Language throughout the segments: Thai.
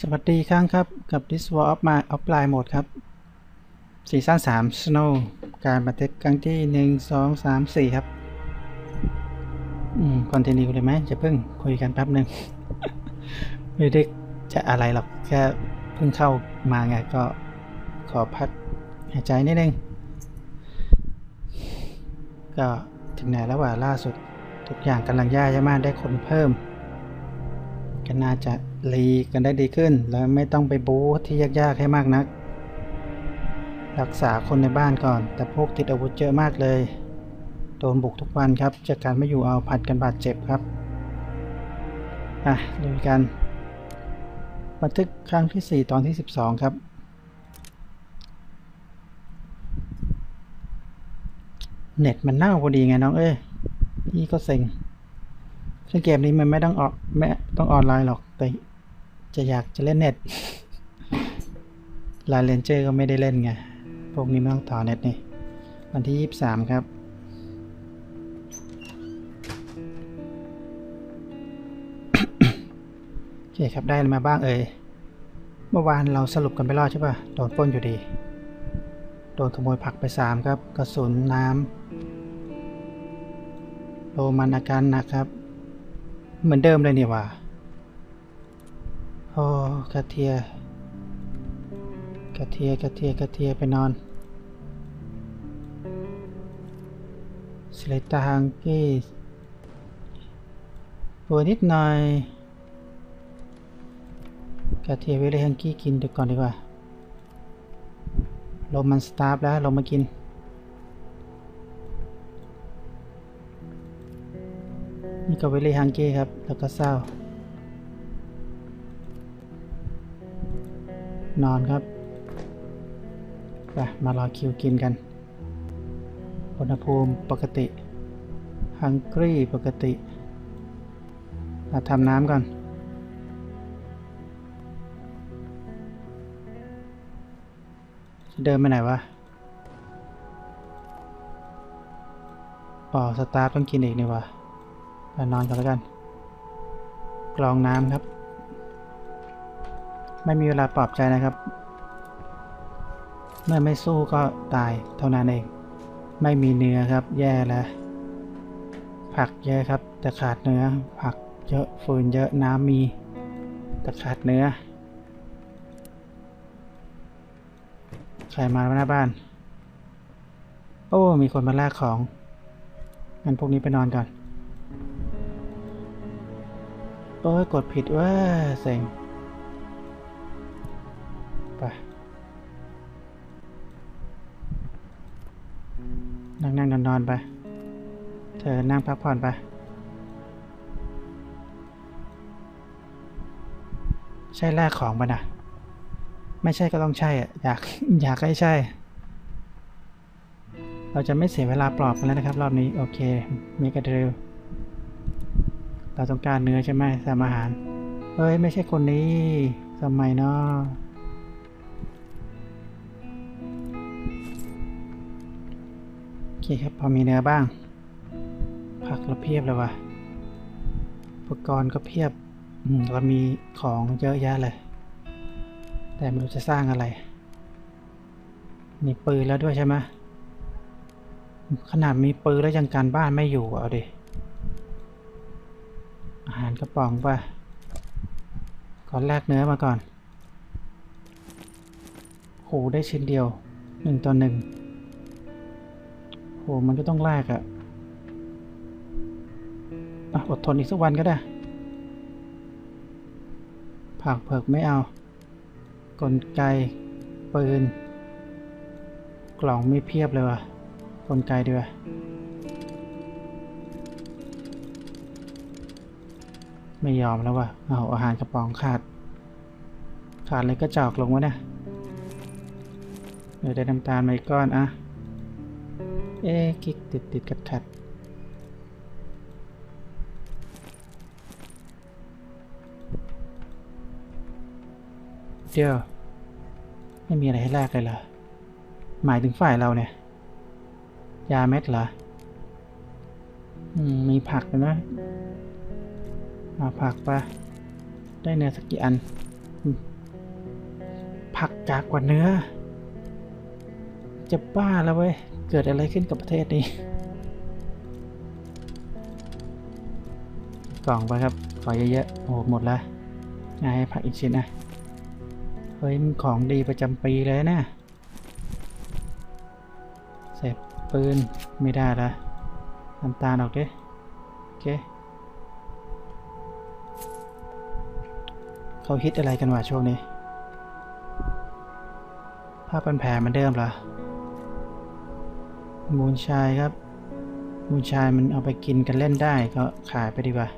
สวัสดีครั้งครับกับ This War of My Offline Mode ครับซีซั่น3 Snow การบันทึกครั้งที่ 1 2 3 4 ครับ อืม คอนเทนิวเลยไหมจะเพิ่งคุยกันแป๊บหนึ่ง ไม่ได้จะอะไรหรอก แค่เพิ่งเข้ามาไงก็ขอพักหายใจนิดนึง ก็ถึงไหนแล้วว่าล่าสุด ทุกอย่างกำลังย่าใช่ไหมได้คนเพิ่ม ก็น่าจะ รีกันได้ดีขึ้น แล้วไม่ต้องไปบู๊ที่ยากๆให้มากนัก รักษาคนในบ้านก่อน แต่พวกติดอาวุธเยอะมากเลย โดนบุกทุกวันครับ จากการไม่อยู่เอาผัดกันบาดเจ็บครับ อะดูกัน บันทึกครั้งที่ 4 ตอนที่ 12 ครับเน็ตมันเน่าพอดีไงน้องเอ้ยพี่ก็เซ็งซึ่งเกมนี้มันไม่ต้องออกไม่ต้องออนไลน์หรอกแต่ จะอยากจะเล่นเน็ตลายเลนเจอร์ก็ไม่ได้เล่นไง พวกนี้ไม่ต้องต่อเน็ตนี่ วันที่ 23 ครับ โอเคครับได้มาบ้างเอ่ย เมื่อวานเราสรุปกันไปรอดใช่ปะโดนปล้นอยู่ดี โดนขโมยผักไป 3 ครับ กระสุนน้ำโลมันอาการหนักครับ เหมือนเดิมเลยนี่หว่า โอ้กระเทียกระเทียกระเทียกระเทียไปนอนสเลตาฮังกี้ปวดนิดหน่อยกระเทียเวลฮังกี้กินเดี๋ยวก่อนดีกว่าลมมันสตาร์ฟแล้วเรามากินนี่ก็เวลีฮังกี้ครับ แล้วก็เศร้า นอนครับไปมารอคิวกินกัน อุณหภูมิปกติ ฮังกรีปกติมาทำน้ำก่อนจะเดินไปไหนวะปอสตาร์ต้องกินอีกนี่วะไปนอนกันแล้วกัน กรองน้ำครับ ไม่มีเวลาปลอบใจนะครับ เมื่อไม่สู้ก็ตายเท่านั้นเอง ไม่มีเนื้อครับ แย่แล้ว ผักเยอะครับ แต่ขาดเนื้อ ผักเยอะฟืนเยอะน้ำมี แต่ขาดเนื้อ ใครมาหน้าบ้าน โอ้ มีคนมาแลกของงั้นพวกนี้ไปนอนก่อนโอ้ยกดผิดว่าเซ็ง นั่งนั่งนอนนอนไป เธอนั่งพักผ่อนไป ใช่แลกของปะนะ ไม่ใช่ก็ต้องใช่อะ อยากอยากให้ใช่ เราจะไม่เสียเวลาปลอบกันแล้วนะครับ รอบนี้ โอเค มีกระเดือเราต้องการเนื้อใช่ไหมสามอาหารเฮ้ย ไม่ใช่คนนี้ทำไมเนาะ เคครับ พอมีเนื้อบ้าง ผักเราเพียบเลยวะอุปกรณ์ก็เพียบอืเรามีของเยอะแยะเลย แต่ไม่รู้จะสร้างอะไรมีปืนแล้วด้วยใช่ไหมขนาดมีปืนแล้วยังการบ้านไม่อยู่เอาดิอาหารกระป๋องป่ะก่อนแรกเนื้อมาก่อนโหได้ชิ้นเดียวหนึ่งต่อหนึ่ง โหมันก็ต้องแลกอะอะอดทนอีกสักวันก็ได้ ผักเผือกไม่เอา กลไกปืน กล่องไม่เพียบเลยว่ะ กลไกดีว่าไม่ยอมแล้วว่ะ เอาอาหารกระป๋องขาด ขาดเลยก็จอกลงวะเนี่ยเดี๋ยวได้น้ำตาลมาอีกก้อนอะ เอ๊ะกิ๊กติดติดขัดขัดเดี๋ยว ไม่มีอะไรให้แลกเลยเหรอ หมายถึงฝ่ายเราเนี่ย ยาเม็ดเหรอ อืม มีผักด้วยนะเอาผักไปได้เนื้อสักกี่อัน ผักกากกว่าเนื้อ จะบ้าแล้วเว้ย เกิดอะไรขึ้นกับประเทศนี้ กล่องไปครับ ขอเยอะๆ โอ้หมดละงายให้ผักอีกชิ้นนะ เฮ้ยมันของดีประจำปีเลยนะเสพปืน ไม่ได้ละน้ำตาลออกดิโอเค เขาฮิตอะไรกันวะช่วงนี้ผ้าพันแผลเหมันเดิมเหรอ มูลชายครับ มูลชายมันเอาไปกินกันเล่นได้ก็ขายไปดีกว่า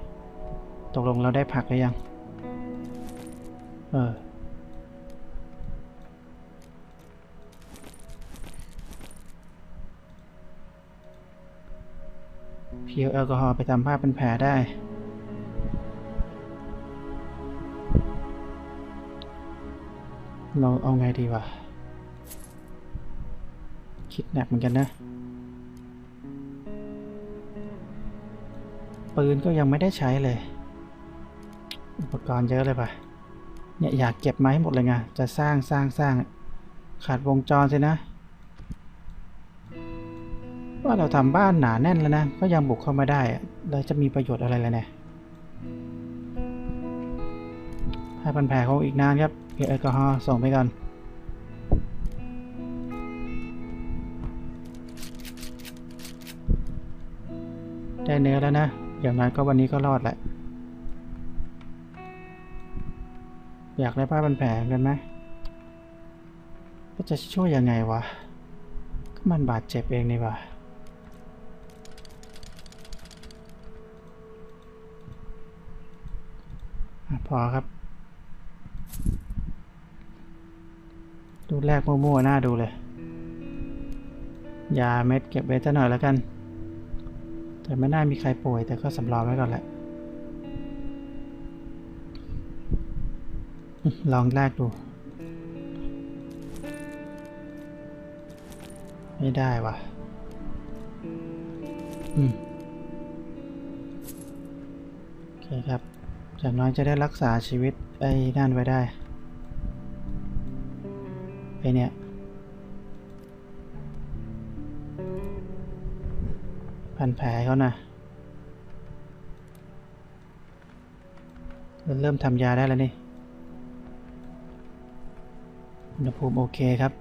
ตกลงเราได้ผักหรือยัง เออ เพียวแอลกอฮอล์ไปทำผ้าเป็นแผลได้ เราเอาไงดีวะคิดหนักเหมือนกันนะ ปืนก็ยังไม่ได้ใช้เลย อุปกรณ์เยอะเลยปะเนี่ยอยากเก็บมาให้หมดเลยไง จะสร้างสร้างสร้างขาดวงจรสินะ ว่าเราทำบ้านหนาแน่นแล้วนะ ก็ยังบุกเข้ามาได้เราจะมีประโยชน์อะไรเลยเนี่ยให้พันแผลเขาอีกนานครับเพียแอลกอฮอล์ส่งไปก่อนได้เนื้อแล้วนะ อย่างน้อยก็วันนี้ก็รอดแหละ อยากได้ผ้าพันแผลกันไหมก็จะช่วยยังไงวะ ก็มันบาดเจ็บเองนี่วะอะพอครับ ดูแรกมั่วๆหน้าดูเลย ยาเม็ดเก็บไว้ซะหน่อยแล้วกัน แต่ไม่น่ามีใครป่วยแต่ก็สำรองไว้ก่อนแหละ ลองแรกดู ไม่ได้ว่ะอืม โอเคครับจากน้อยจะได้รักษาชีวิตไอ้นั่นไว้ได้ ไอเนี่ย พันแผลเขานะเริ่มทำยาได้แล้วนี่อุณหภูมิโอเคครับ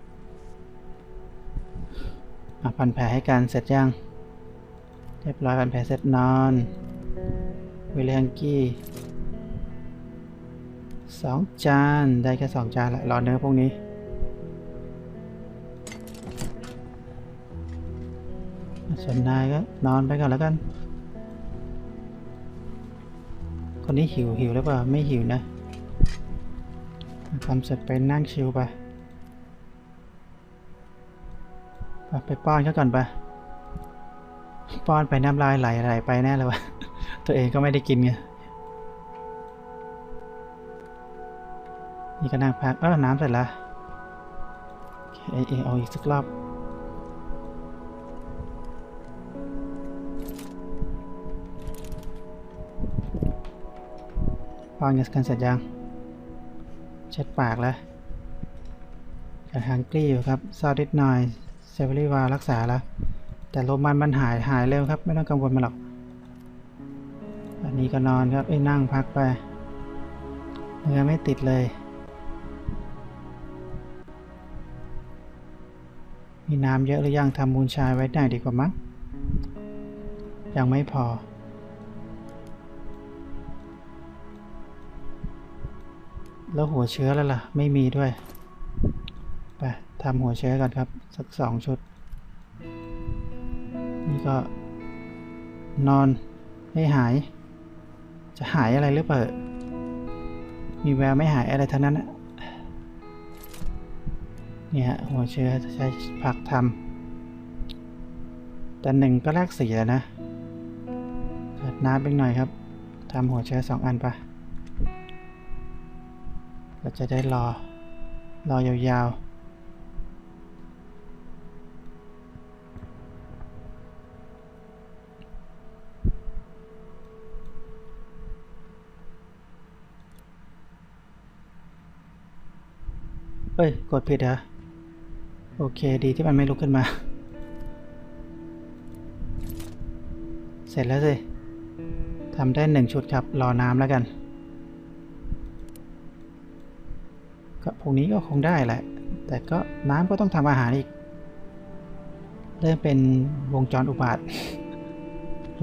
พันแผลให้การเสร็จยัง เรียบร้อยพันแผลเสร็จนอน วิลเลงกี้สองจาน ได้แค่สองจานแหละรอเนื้อพวกนี้ ส่วนนายก็นอนไปก่อนแล้วกัน คนนี้หิวหิวหรือเปล่า ไม่หิวนะทำเสร็จไปนั่งชิลไปไป ไปป้อนเขาก่อนไป ป้อนไปน้ำลายไหลไหลไปแน่เลยวะ ตัวเองก็ไม่ได้กินไง นี่ก็นั่งพัก เออน้ำเสร็จแล้วโอเคเอาอีกสักรอบ ป้อนกันเสร็จยัง เช็ดปากแล้วแต่ฮังกี้อยู่ครับซาดิดหน่อยเซเวอรี่วารักษาแล้ว แต่ลมมันมันหายหายเร็วครับ ไม่ต้องกังวลมาหรอก อันนี้ก็นอนครับไอ้นั่งพักไปเนื้อไม่ติดเลย มีน้ำเยอะหรือยังทำมูลชายไว้ได้ดีกว่ามั้งยังไม่พอ แล้วหัวเชื้อแล้วล่ะ ไม่มีด้วย ไปทำหัวเชื้อก่อนครับ สักสองชุด นี่ก็ นอนให้หาย จะหายอะไรหรือเปล่า มีแววไม่หายอะไรทั้งนั้นอะเนี่ยฮะหัวเชื้อใช้ผักทำแต่หนึ่งก็แลกสีแล้วนะเกิดน้ำเป็นหน่อยครับทำหัวเชื้อสองอันไปะ เราจะได้รอ รอยาวๆเอ้ย กดผิดเหรอ โอเค ดีที่มันไม่ลุกขึ้นมา เสร็จแล้วสิ ทำได้หนึ่งชุดครับ รอน้ำแล้วกัน ก็พรุ่งนี้ก็คงได้แหละ แต่ก็น้ำก็ต้องทำอาหารอีก เริ่มเป็นวงจรอุบาท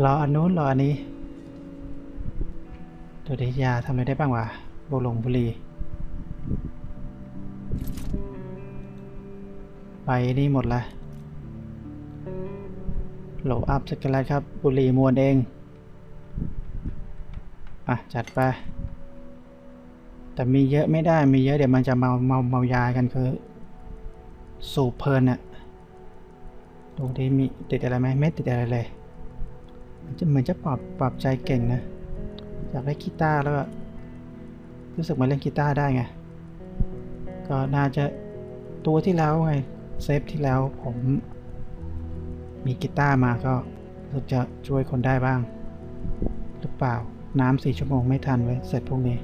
รออันนู้นรออันนี้ตัวดียาทำอะไรได้บ้างวะบุหลงบุรีไปนี่หมดละโหลอัพสกแลตครับ บุรีมวนเอง อะ จัดไป แต่มีเยอะไม่ได้มีเยอะเดี๋ยวมันจะเมาเมาเมายากันคือ สูบเพลินอะตรงนี้มีติดอะไรไหมไม่ติดอะไรเลยมันจะเหมือนจะปรับปรับใจเก่งนะอยากได้กีตาร์แล้วก็รู้สึกมาเล่นกีตาร์ได้ไง ก็น่าจะตัวที่แล้วไงเซฟที่แล้วผมมีกีตาร์มาก็จะช่วยคนได้บ้าง หรือเปล่าน้ำสี่ชั่วโมงไม่ทันไว้เสร็จพวกนี้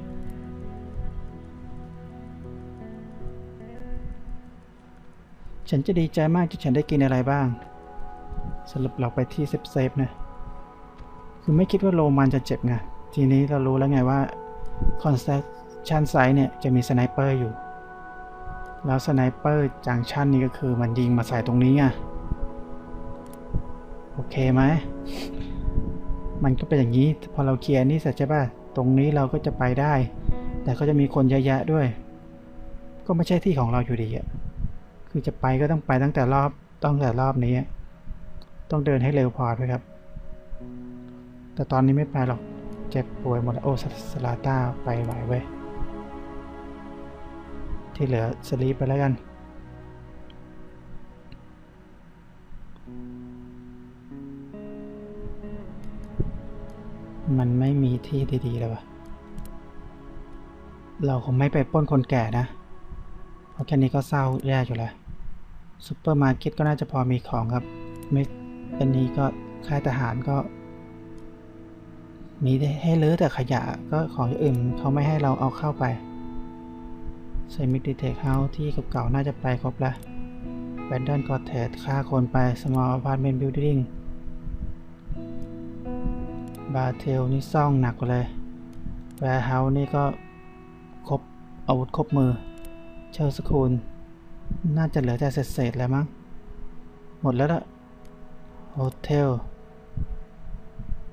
ฉันจะดีใจมากที่ฉันได้กินอะไรบ้าง สรุปเราไปที่เซฟเซฟๆนะ คือไม่คิดว่าโรมันจะเจ็บไง ทีนี้เรารู้แล้วไงว่าคอนสแตชันไซเนี่ย จะมีสไนเปอร์อยู่ แล้วสไนเปอร์จังชันนี่ก็คือมันยิงมาใส่ตรงนี้ไง โอเคไหม มันก็เป็นอย่างนี้ พอเราเคลียร์นี่เสร็จใช่ป่ะ ตรงนี้เราก็จะไปได้ แต่ก็จะมีคนเยอะแยะด้วย ก็ไม่ใช่ที่ของเราอยู่ดีอะ คือจะไปก็ต้องไปตั้งแต่รอบต้องแต่รอบนี้ ต้องเดินให้เร็วพอด้วยครับ แต่ตอนนี้ไม่ไปหรอก เจ็บป่วยหมดโอ้สสลาต้าไปไหวเว้ย ที่เหลือสลีปไปแล้วกัน มันไม่มีที่ดีๆเลยวะเราคงไม่ไปปล้นคนแก่นะ เพราะแค่นี้ก็เศร้าแย่อยู่แล้ว ซูเปอร์มาร์เก็ตก็น่าจะพอมีของครับ ไม่เป็นนี้ก็ค่ายทหารก็ มีให้เลือแต่ขยะก็ของอื่นเขาไม่ให้เราเอาเข้าไปเซมิดิเทคเฮาส์ที่เก่าๆน่าจะไปครบแล้วแบนดอนกอเทสค่าคนไป small apartment building บาเทลนี่ซ่องหนักกว่าเลยแวร์เฮาส์นี่ก็ครบอาวุธครบมือเชลสคูล น่าจะเหลือแต่เศษๆแล้วมั้ง หมดแล้วละโฮเทล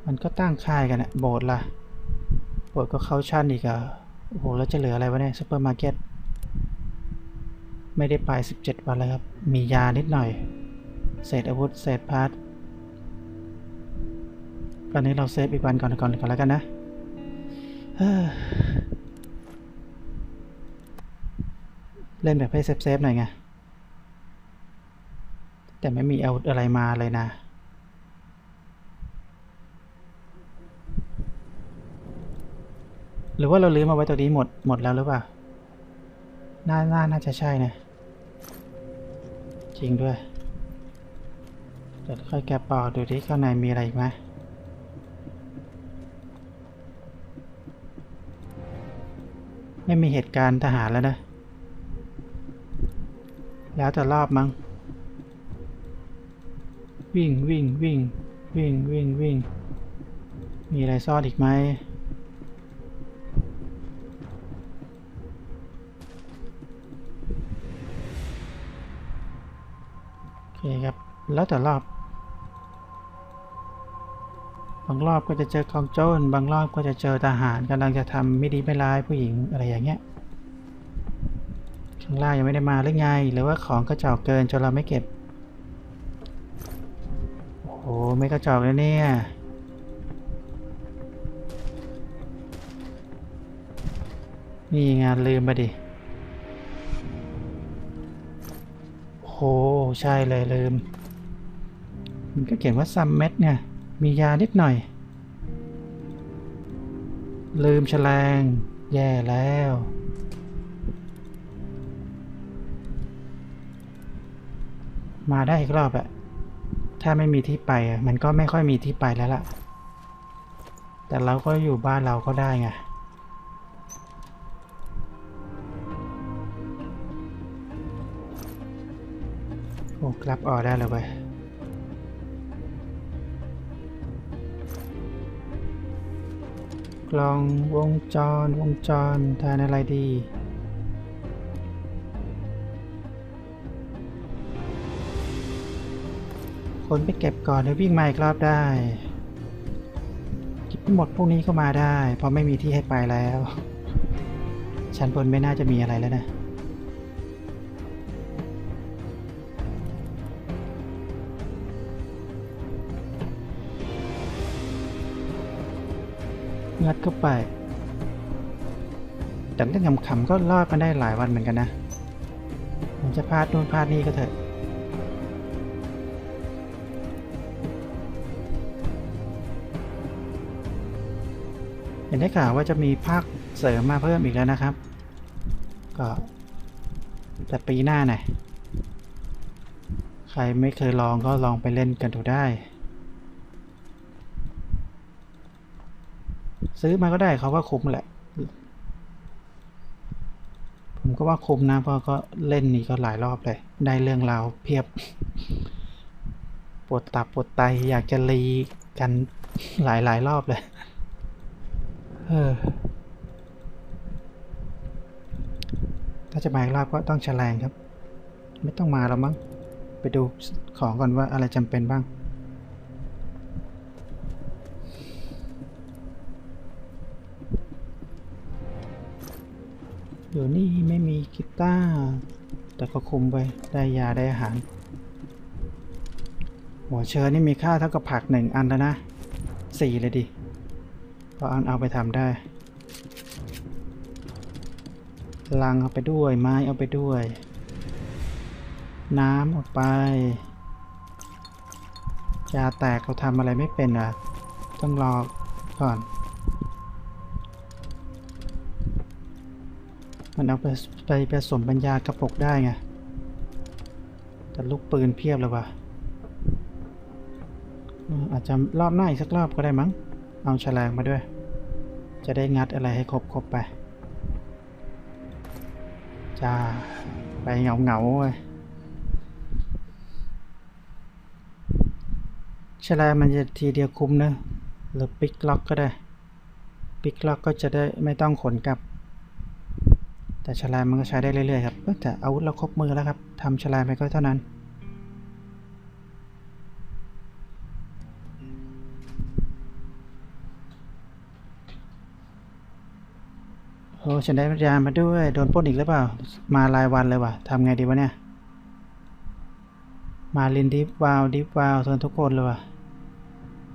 มันก็ตั้งค่ายกันอะโบสถ์ล่ะ โบสถ์ก็เข้าชั้นอีกอะโอ้โห แล้วจะเหลืออะไรวะเนี่ยซูเปอร์มาร์เก็ต ไม่ได้ไป 17 วันแล้วครับ มียานิดหน่อย เศษอาวุธ เศษพาร์ทตอนนี้เราเซฟอีกวันก่อนก่อนก่อนแล้วกันนะ เล่นแบบให้เซฟๆหน่อยไง แต่ไม่มีเอาอะไรมาเลยนะ หรือว่าเราลืมมาไว้ตัวนี้หมดหมดแล้วหรือเปล่า น่าน่าน่าจะใช่นะ จริงด้วยเดี๋ยวค่อยแกะปอกดูที่ข้างในมีอะไรอีกไหมไม่มีเหตุการณ์ทหารแล้วนะ แล้วแต่รอบมั้งวิ่งวิ่งวิ่งวิ่งวิ่งวิ่งมีอะไรซ่อนอีกไหมโอเคครับ แล้วแต่รอบบางรอบก็จะเจอกองโจรบางรอบก็จะเจอทหารกำลังจะทำไม่ดีไม่ร้ายผู้หญิงอะไรอย่างเงี้ย ข้างล่างยังไม่ได้มาหรือไง หรือว่าของกระจอกเกินจนเราไม่เก็บ โอ้โหไม่กระจอกเลยเนี่ยนี่งานลืมไปดิ โอ้โหใช่เลยลืม มันก็เขียนว่าซัมเม็ดไงมียานิดหน่อย ลืมแฉลง แย่แล้ว มาได้อีกรอบอะถ้าไม่มีที่ไปอะมันก็ไม่ค่อยมีที่ไปแล้วล่ะ แต่เราก็อยู่บ้านเราก็ได้ไงโอ้กลับออกได้แล้วเว้ยกลองวงจรวงจรแทนอะไรดี คนไปเก็บก่อนเดี๋ยววิ่งมาอีกรอบได้เก็บหมดพวกนี้ก็มาได้ เพราะไม่มีที่ให้ไปแล้ว ชั้นบนไม่น่าจะมีอะไรแล้วนะงัดเข้าไปแต่เรื่องขำๆก็รอดมาได้หลายวันเหมือนกันนะมันจะพลาดนู่นพลาดนี่ก็เถอะ ห็นได้ข่าวว่าจะมีภาคเสริมมาเพิ่มอีกแล้วนะครับ ก็แต่ปีหน้าหน่อยใครไม่เคยลองก็ลองไปเล่นกันดูได้ ซื้อมาก็ได้เขาว่าคุ้มแหละ ผมก็ว่าคุ้มนะเพราะก็เล่นนี่ก็หลายรอบเลย ได้เรื่องราวเพียบ ปวดตับปวดไตอยากจะรีกันหลายหลายๆรอบเลย ถ้าจะมาอีกรอบก็ต้องแฉลงครับ ไม่ต้องมาแล้วมั้ง ไปดูของก่อนว่าอะไรจำเป็นบ้างอยู่นี่ไม่มีกีตาร์แต่ก็คุมไปได้ยาได้อาหาร หัวเชื้อนี่มีค่าเท่ากับผักหนึ่งอันแล้วนะสี่เลยดิ ก็เอาเอาไปทำได้ลังเอาไปด้วย ไม้เอาไปด้วย น้ำเอาไป ยาแตกเราทำอะไรไม่เป็นอะ ต้องรอก่อน มันเอาไปไปผสมปัญญากระปกได้ไง แต่ลูกปืนเพียบเลยว่ะอาจจะรอบหน้าอีกสักรอบก็ได้มั้ง เอาฉลงมาด้วย จะได้งัดอะไรให้ครบครบๆไป จ้า ไปเหงาเหงาๆเว้ยแฉลงมันจะทีเดียวคุ้มนะหรือปิกล็อกก็ได้ ปิกล็อกก็จะได้ไม่ต้องขนกลับ แต่แฉลงมันก็ใช้ได้เรื่อยๆครับแต่อาวุธเราครบมือแล้วครับทำแฉลงไปก็เท่านั้น โอ้ฉันได้ยามาด้วย โดนปล้นอีกหรือเปล่า มารายวันเลยว่ะทำไงดีวะเนี่ย มาลินดิฟวาวดิฟวาวโดนทุกคนเลยว่ะ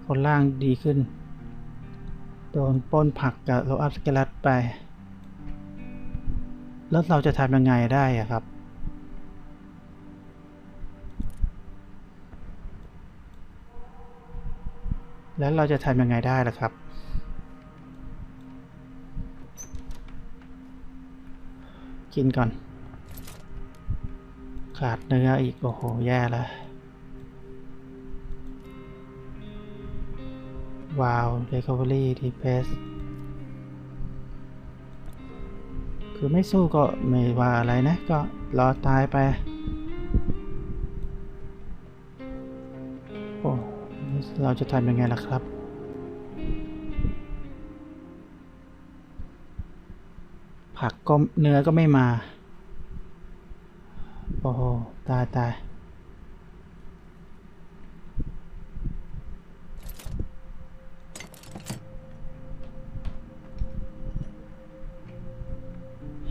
คนล่างดีขึ้น โดนปล้นผักกับโลอัพสเกลัตไป แล้วเราจะทำยังไงได้อะครับแล้วเราจะทำยังไงได้ล่ะครับ กินก่อน ขาดเนื้ออีก โอ้โห แย่แล้วว้าว Recovery d e p r e s s คือไม่สู้ก็ไม่ว่าอะไรนะ ก็รอตายไป โอ้ เราจะทำยังไงล่ะครับ ผักก็เนื้อก็ไม่มาโอ้โหตายตาย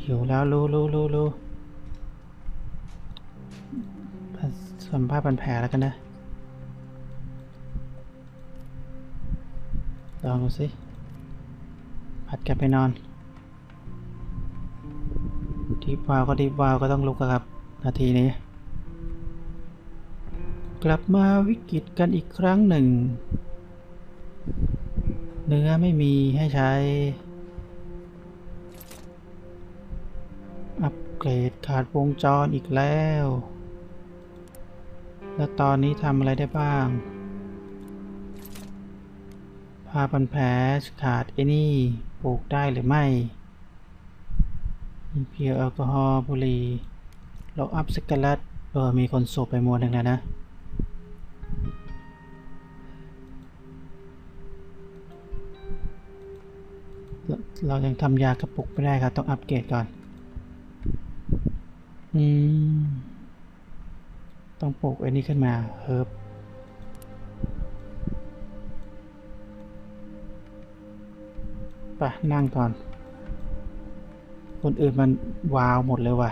หิวแล้วรู้รู้รู้รู้สัมภาพพันแผลแล้วกันนะลองดูสิผัดกลับไปนอน ดีฟวาวก็ดีฟวาวก็ต้องลุกครับ นาทีนี้ กลับมาวิกฤตกันอีกครั้งหนึ่ง เนื้อไม่มีให้ใช้ อัปเกรดขาดวงจรอีกแล้ว แล้วตอนนี้ทำอะไรได้บ้างผ้าพันแผลขาดไอ้นี่ปลูกได้หรือไม่ มีเพียวแอลกอฮอล์บุหรี่เราอัพสกัลัดเออ มีคนสูบไปมวลหนึ่งแล้วนะเราเรายังทำยากระปุกไม่ได้ครับ ต้องอัปเกรดก่อน อืม ต้องปลูกไอ้นี่ขึ้นมา เฮิร์บไปนั่งก่อน คนอื่นมันวาวหมดเลยว่ะ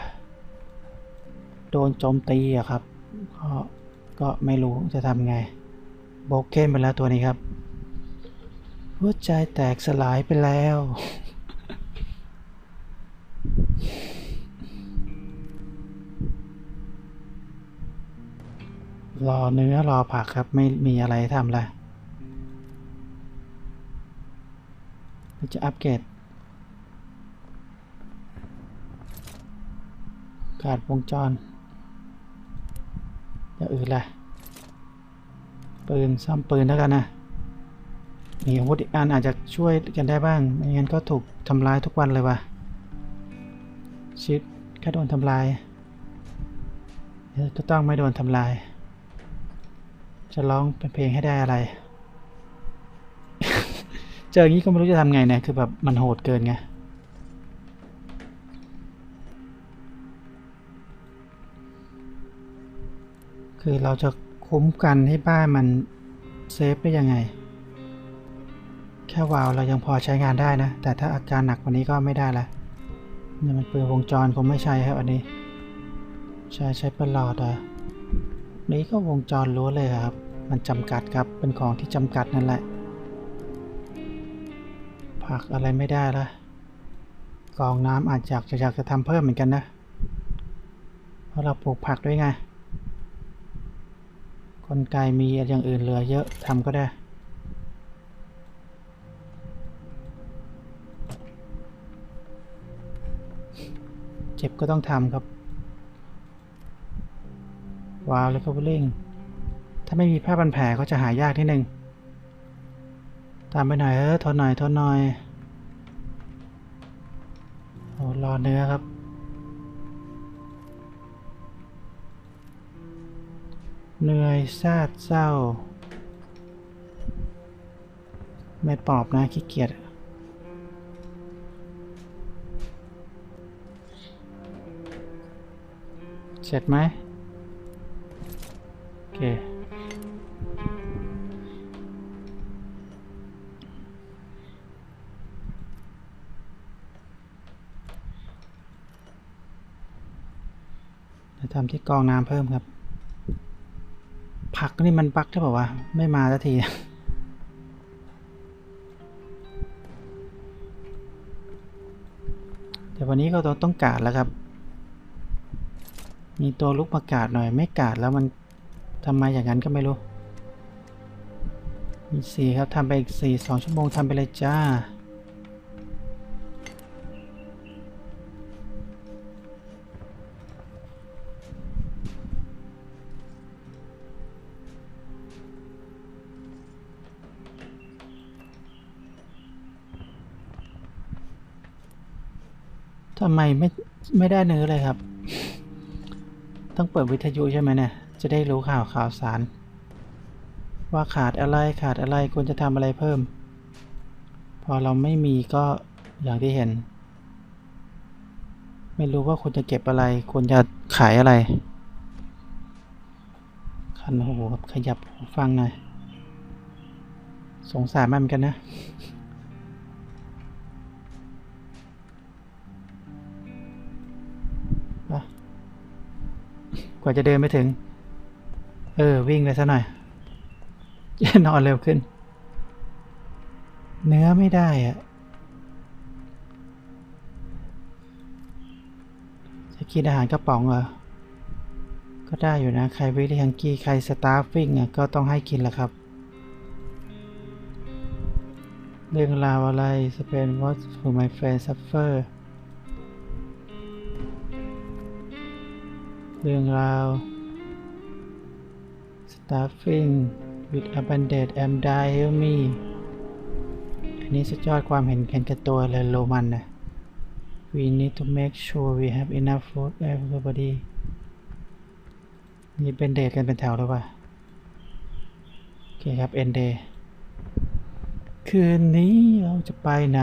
โดนโจมตีอะครับ ก็ก็ไม่รู้จะทำไงโบกเก้นไปแล้วตัวนี้ครับหัวใจแตกสลายไปแล้ว รอเนื้อรอผักครับ ไม่มีอะไรทำละจะอัปเกรด ขาดวงจร อย่างอื่นล่ะ ปืนซ่อมปืนแล้วกันนะ มีอาวุธอีกอันอาจจะช่วยกันได้บ้าง ไม่งั้นก็ถูกทำลายทุกวันเลยว่ะชิดแค่โดนทำลายจะต้องไม่โดนทำลาย จะร้องเป็นเพลงให้ได้อะไร เจออย่างนี้ก็ไม่รู้จะทำไงนี่ยคือแบบมันโหดเกินไง คือเราจะคุ้มกันให้บ้านมันเซฟได้ยังไง แค่วาล์วเรายังพอใช้งานได้นะ แต่ถ้าอาการหนักกว่านี้ก็ไม่ได้ละนี่มันปืนวงจรคงไม่ใช่ครับอันนี้ ใช้ใช้ประหลอดอะนี้ก็วงจรล้วนเลยครับ มันจำกัดครับ เป็นของที่จำกัดนั่นแหละ ผักอะไรไม่ได้ละกองน้ำอาจจะอยากจะทำเพิ่มเหมือนกันนะ เพราะเราปลูกผักด้วยไง คนไกมีอย่างอื่นเหลือเยอะทำก็ได้ เจ็บก็ต้องทำครับ วาวเลยครับเร่งถ้าไม่มีผ้าพันแผลก็จะหายากนิดนึง ตามไปหน่อยเออทนหน่อยทนหน่อยโอ้รอเนื้อครับ เหนื่อยซาดเศร้า ไม่ปอบนะขี้เกียจเสร็จไหมโอเคจะทำที่กองน้ำเพิ่มครับ นี่มันบักใช่ป่าวะ ไม่มาสักที แต่วันนี้ก็ต้องต้องการแล้วครับ มีตัวลุกมากาดหน่อยไม่กาดแล้วมันทำไมอย่างนั้นก็ไม่รู้ มีสี่ครับทำไปอีกสี่สองชั่วโมงทำไปเลยจ้าำไมไม่ไม่ได้เนื้อเลยครับ ต้องเปิดวิทยุใช่ไหมเนี่ย จะได้รู้ข่าวข่าวสาร ว่าขาดอะไรขาดอะไรควรจะทำอะไรเพิ่ม พอเราไม่มีก็อย่างที่เห็น ไม่รู้ว่าควรจะเก็บอะไร ควรจะขายอะไร คันหูครับขยับหูฟังหน่อยสงสารมันเหมือนกันนะ ว่าจะเดินไปถึง เออ วิ่งไปซะหน่อยจะนอนเร็วขึ้น เนื้อไม่ได้อะจะกินอาหารกระป๋องเหรอ ก็ได้อยู่นะ ใครวิลลี่ฮังกี้ ใครสตาร์ฟิงอะก็ต้องให้กินแหละครับ เรื่องราวอะไร Spend what for my friend suffer เรื่องราว Staffing with abundant am die help me อันนี้สุดยอดความเห็นแก่นแก่ตัวเลยโรมันนะ We need to make sure we have enough food everybody นี่เป็นเดทกันเป็นแถวเลยว่ะโอเคครับเอ็นเดย์คืนนี้เราจะไปไหน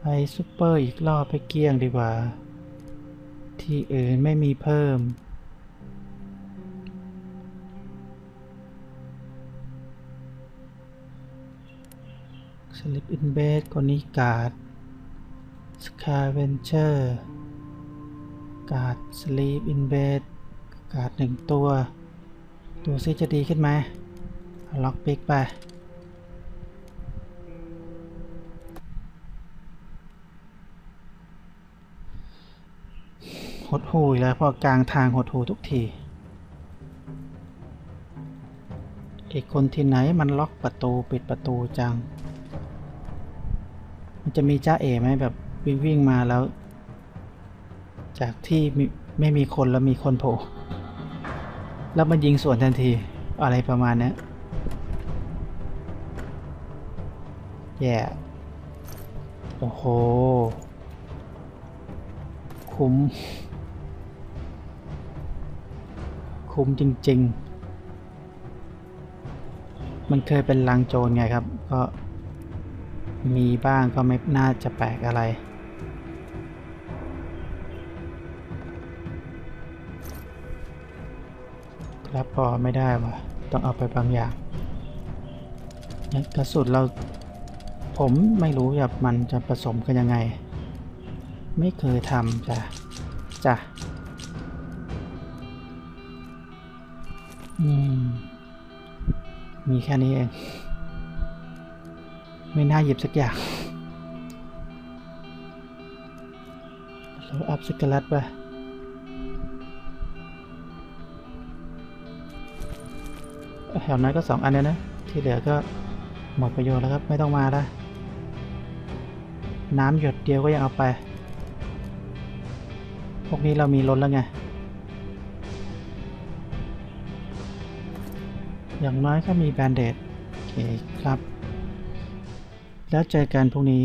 ไปซูเปอร์อีกรอบไปเกี้ยงดีกว่า ที่อื่นไม่มีเพิ่ม สลิปอินเบสคนนี้การ์ดสคาเวนเจอร์การ์ดสลีปอินเบสการ์ดหนึ่งตัวดูซิจะดีขึ้นไหมล็อกปิกไป หดหูอีกแล้วพอกลางทางหดหูทุกทีอีกคนที่ไหนมันล็อกประตูปิดประตูจัง มันจะมีจ้าเอ๋ไหมแบบวิ่งวิ่งมาแล้ว จากที่ไม่มีคนแล้วมีคนโผล่แล้วมันยิงสวนทันทีอะไรประมาณนี้แย่โอ้โห คุ้ม คุ้มจริง ๆ มันเคยเป็นลังโจรไงครับ ก็มีบ้างก็ไม่น่าจะแปลกอะไร ครับพอไม่ได้วะต้องเอาไปบางอย่างกระสุนเราผมไม่รู้แบบมันจะผสมกันยังไง ไม่เคยทำจ้ะจ้ะ อืม มีแค่นี้เอง ไม่น่าหยิบสักอย่างเราอัพสกลัดไปแถวนั้นก็สองอันเนี้ยนะ ที่เหลือก็หมดประโยชน์แล้วครับ ไม่ต้องมาล้วน้ำหยดเดียวก็ยังเอาไป พวกนี้เรามีรถแล้วไง อย่างน้อยก็มีแบนเดดโอเคครับ แล้วเจอกันพรุ่งนี้